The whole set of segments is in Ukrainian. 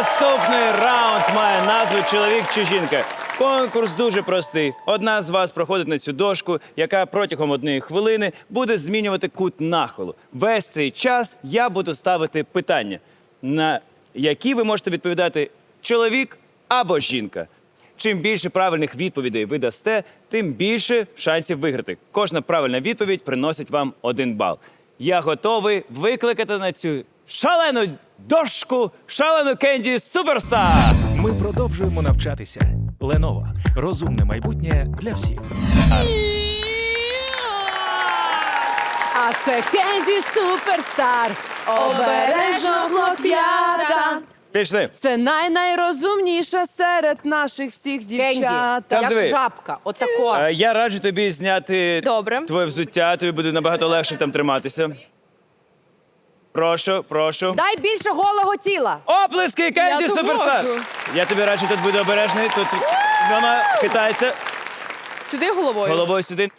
Наступний раунд має назву Чоловік чи жінка. Конкурс дуже простий. Одна з вас проходить на цю дошку, яка протягом однієї хвилини буде змінювати кут нахилу. Весь цей час я буду ставити питання, на які ви можете відповідати чоловік або жінка. Чим більше правильних відповідей ви дасте, тим більше шансів виграти. Кожна правильна відповідь приносить вам один бал. Я готовий викликати на цю шалену дошку шалену Кенді Суперстар. Ми продовжуємо навчатися. Lenovo. розумне майбутнє для всіх. А це Кенді Суперстар. Обережно хлоп'ята. Пішли. Це най-найрозумніша серед наших всіх дівчат. Там як диви. жабка, отако. Е, Я раджу тобі зняти Добре. твоє взуття, тобі буде набагато легше там триматися. Прошу, прошу. Дай більше голого тіла. Оплески, Кенді Я Суперстар! допоможу. Я тобі раджу тут бути обережний. Тут вона хитається Сюди головою. головою сюди.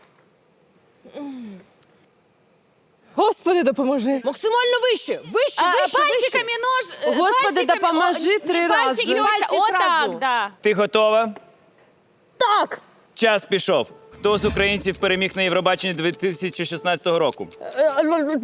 Господи, допоможи. Максимально вище, вище, А, вище, пальчиками нож. е, Господи, пальчиками, допоможи о, три не пальчики, рази. ось Пальці зразу. да. Ти готова? Так. Час пішов. Хто з українців переміг на Євробаченні 2016 року?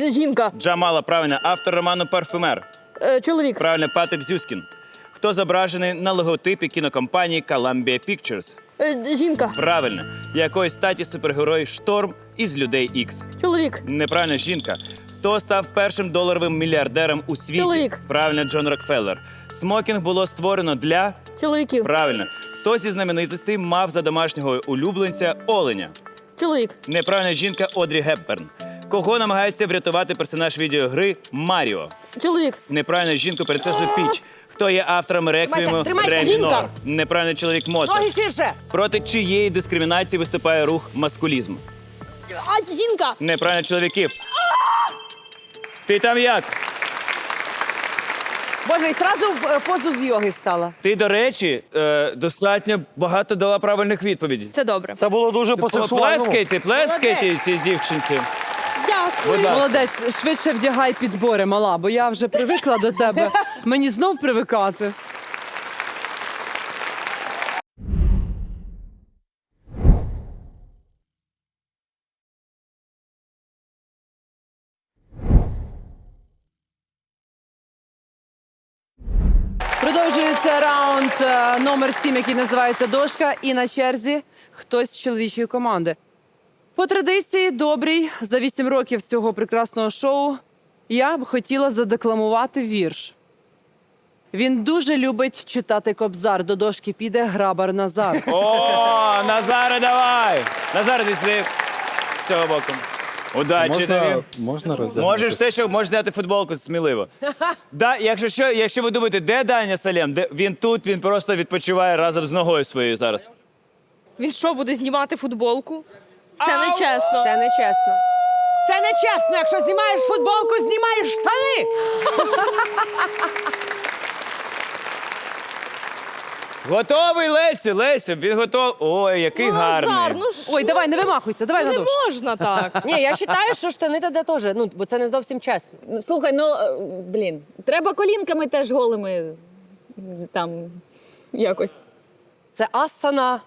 Е, Жінка. Джамала, правильно. Автор роману Парфюмер. Е, Чоловік. Правильно, Патрік Зюскін. Хто зображений на логотипі кінокомпанії Columbia Pictures? Е, Жінка. Правильно. Якої статі супергерой Шторм із людей Ікс? Чоловік. Неправильно, жінка. Хто став першим доларовим мільярдером у світі? Чоловік. Правильно, Джон Рокфеллер. Смокінг було створено для. Чоловіків. Правильно. Хто зі знаменитостей мав за домашнього улюбленця оленя? Чоловік. Неправильна жінка Одрі Гепберн. Кого намагається врятувати персонаж відеогри Маріо? Чоловік. Неправильна жінка принцесу Піч. Хто є автором реквієму тримайся, жінка. Неправильний чоловік Ноги ширше. Проти чиєї дискримінації виступає рух маскулізм? А, жінка. Неправильно чоловіків. Ти там як? Боже, і сразу в е, позу з йоги стала. Ти, до речі, е, достатньо багато дала правильних відповідей. Це добре. Це було дуже по сексуальному. Плескайте, плескайте цій дівчинці. Дякую. Ласка. Молодець, швидше вдягай підбори, мала, бо я вже привикла до тебе. Мені знов привикати. Продовжується раунд е, номер 7, який називається Дошка. І на черзі хтось з чоловічої команди. По традиції, добрій, за 8 років цього прекрасного шоу я б хотіла задекламувати вірш. Він дуже любить читати кобзар. До дошки піде грабар Назар. О, Назаре, давай! Ти сюди. З цього боку. Удачі тобі. Можна, можна роздягнути? Можеш все, що можеш зняти футболку сміливо. Да, якщо що, якщо ви думаєте, де Даня Салем, де він тут, він просто відпочиває разом з ногою своєю зараз. Він що, буде знімати футболку? Це не чесно. Це не чесно. Це не чесно. Якщо знімаєш футболку, знімаєш штани. Готовий Лесю, Лесю, він готовий. Ой, який гарний. Назар, ну що? Ой, давай, не вимахуйся, давай на не можна так. Ні, я вважаю, що штани тоді теж, ну, бо це не зовсім чесно. Ну, Слухай, ну е, блін, треба колінками теж голими там якось. Це асана.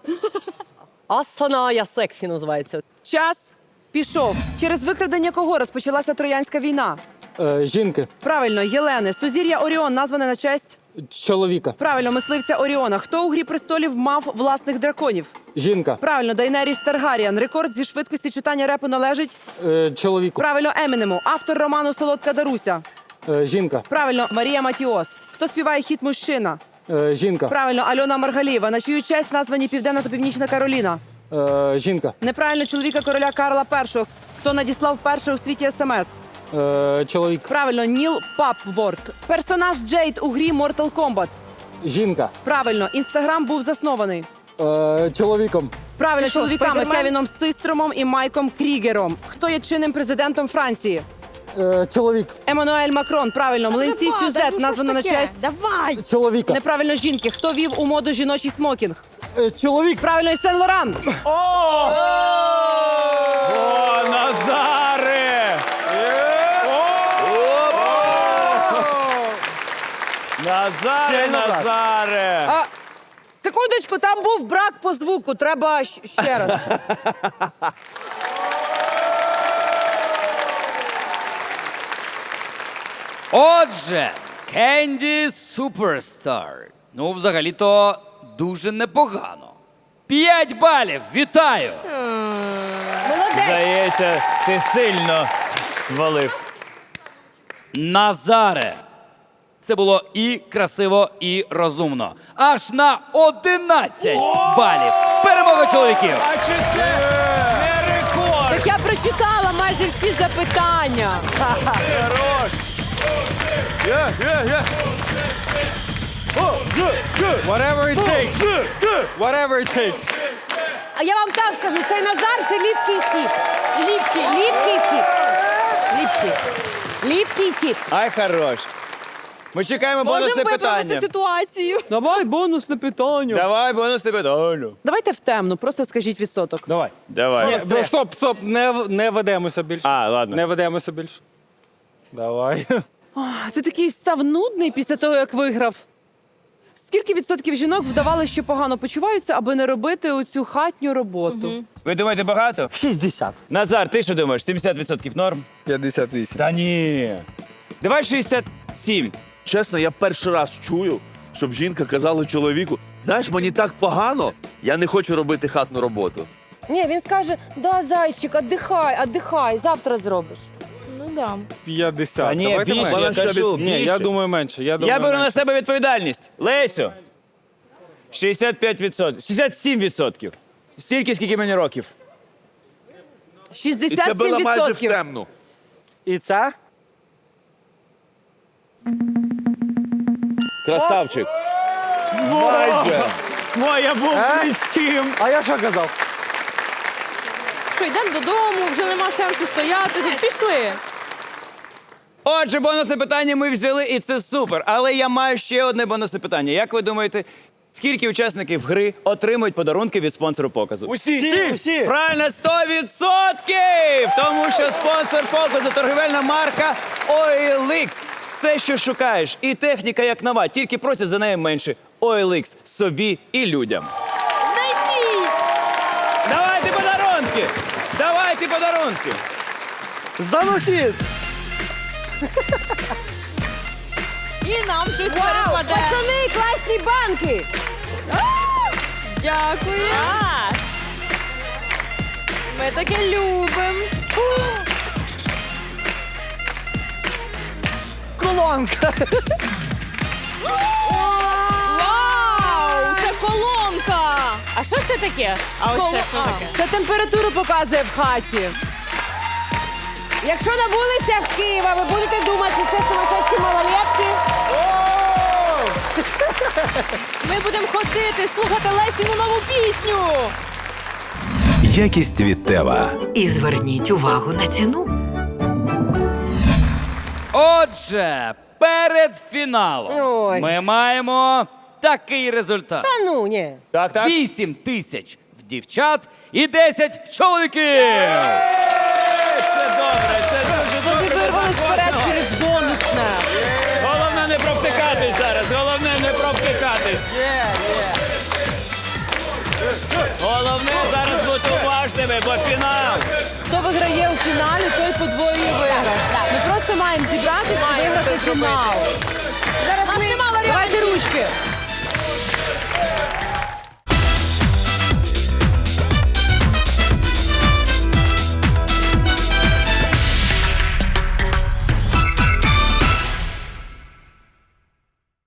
Асана я сексі називається. Час пішов. Через викрадення кого розпочалася Троянська війна? Е, жінки, Правильно, Єлени. Сузір'я Оріон назване на честь. чоловіка, Правильно, мисливця Оріона. Хто у грі престолів мав власних драконів? жінка, Правильно, Дайнеріс Таргаріан. Рекорд зі швидкості читання репу належить. е, чоловіку, Правильно, Емінему. Автор роману Солодка Даруся. е, жінка, Правильно, Марія Матіос. Хто співає хіт мужчина? е, жінка, Правильно, Альона Маргалієва. На чию честь названі Південна та Північна Кароліна. е, жінка, Неправильно чоловіка короля Карла І. Хто надіслав перше у світі смс? Е, чоловік, Правильно, Ніл Папворд. Персонаж Джейд у грі Mortal Kombat. жінка, Правильно, інстаграм був заснований. е, чоловіком, Правильно, Ти що, чоловіками Спайдермен? Кевіном Систромом і Майком Крігером. Хто є чинним президентом Франції? е, чоловік, Еммануель Макрон. Правильно, млинці Давай, сюжет ну названо на честь. Давай! чоловіка, Неправильно жінки. Хто вів у моду жіночий смокінг? е, чоловік, Правильно, і Сен Лоран. О! О, Назаре! Назаре, Назаре! А, секундочку, там був брак по звуку. Треба щ- ще раз. Отже, Кенді Суперстар. Ну, взагалі-то дуже непогано. П'ять балів! Вітаю! Молодець. Здається, ти сильно свалив. Назаре. Це було і красиво, і розумно. Аж на 11 балів. Перемога чоловіків. А чи це не рекорд? Так я прочитала майже всі запитання. Хорош! Whatever it takes. Whatever it takes. А я вам так скажу, цей Назар це ліпкий тіп. Ліпкий, ліпкий тіп. Ліпкий. Ліпкий тіп. Ай, хорош. Ми чекаємо Можемо бонусне виправити питання. ситуацію. Давай бонусне питання. Давай бонусне питання. Давайте в темну, просто скажіть відсоток. Давай. Давай. Ні, ну, стоп, стоп, не, в- не ведемося більше. А, ладно. Не ведемося більше. Давай. А ти такий став нудний після того, як виграв. Скільки відсотків жінок вдавали, що погано почуваються, аби не робити оцю хатню роботу? Ви думаєте багато? 60. Назар, ти що думаєш? 70% норм? 58. Та ні. Давай 67. Чесно, я перший раз чую, щоб жінка казала чоловіку: знаєш, мені так погано, я не хочу робити хатну роботу. Ні, він скаже: да, зайчик, отдихай, отдихай, завтра зробиш. Ну да. 50. Та ні, Давайте більше, менше. я кажу, Ні, я думаю менше. Я, думаю, Я беру на себе відповідальність. Лесю. 65%. 67%. Стільки, скільки мені років. І це було майже в 67%. темну. І це? Красавчик. Майже. Моя був Е? близьким. А я що казав? Що, йдемо додому, вже нема сенсу стояти. Тут пішли. Отже, бонусне питання ми взяли, і це супер. Але я маю ще одне бонусне питання. Як ви думаєте, скільки учасників гри отримують подарунки від спонсору показу? Усі, всі, всі. Правильно, 100%! Тому що спонсор показу торгівельна марка OLX. Все, що шукаєш, і техніка як нова, тільки просять за неї менше. OLX собі і людям. Несіть! Давайте подарунки! Давайте подарунки! Заносіть! І нам щось Вау, перепаде. пацани, класні банки. Дякую. Ми таке любимо. Колонка! Вау! Це колонка! А що це таке? А ось це що таке? Це температуру показує в хаті. Якщо на вулицях Києва ви будете думати, що це сумасшедші малолетки, Ми будемо ходити, слухати Лесіну нову пісню. Якість від Тева. І зверніть увагу на ціну. Отже, перед фіналом Ой. ми маємо такий результат: та ну ні. Так, так. 8 тисяч в дівчат і 10 в чоловіків. Це добре, це дуже добре. вирвались вперед через бонусне. Головне не провтикатись зараз. Головне не провтикатись. Головне зараз бути уважними, бо фінал. Хто виграє у фіналі, той подвоює виграш. Ми просто маємо зібратися і виграти фінал. Зараз ми... Давайте ручки.